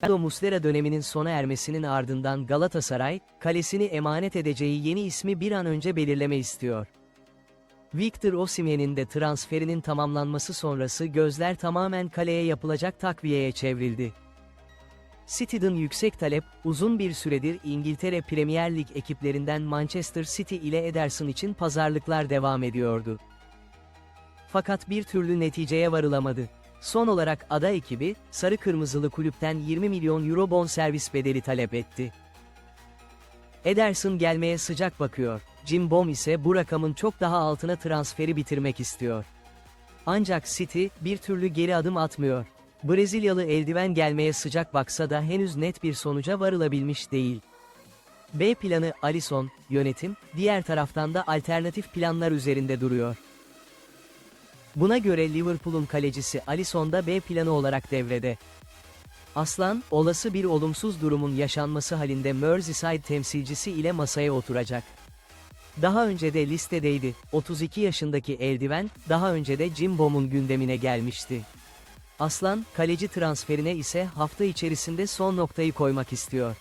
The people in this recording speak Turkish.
Fernando Muslera döneminin sona ermesinin ardından Galatasaray, kalesini emanet edeceği yeni ismi bir an önce belirleme istiyor. Victor Osimhen'in de transferinin tamamlanması sonrası gözler tamamen kaleye yapılacak takviyeye çevrildi. City'den yüksek talep, uzun bir süredir İngiltere Premier Lig ekiplerinden Manchester City ile Ederson için pazarlıklar devam ediyordu. Fakat bir türlü neticeye varılamadı. Son olarak ada ekibi, sarı kırmızılı kulüpten 20 milyon euro bonservis bedeli talep etti. Ederson gelmeye sıcak bakıyor. Jim Bom ise bu rakamın çok daha altına transferi bitirmek istiyor. Ancak City, bir türlü geri adım atmıyor. Brezilyalı eldiven gelmeye sıcak baksa da henüz net bir sonuca varılabilmiş değil. B planı Alisson, yönetim, diğer taraftan da alternatif planlar üzerinde duruyor. Buna göre Liverpool'un kalecisi Alisson da B planı olarak devrede. Aslan, olası bir olumsuz durumun yaşanması halinde Merseyside temsilcisi ile masaya oturacak. Daha önce de listedeydi, 32 yaşındaki eldiven, daha önce de Jim Bom'un gündemine gelmişti. Aslan, kaleci transferine ise hafta içerisinde son noktayı koymak istiyor.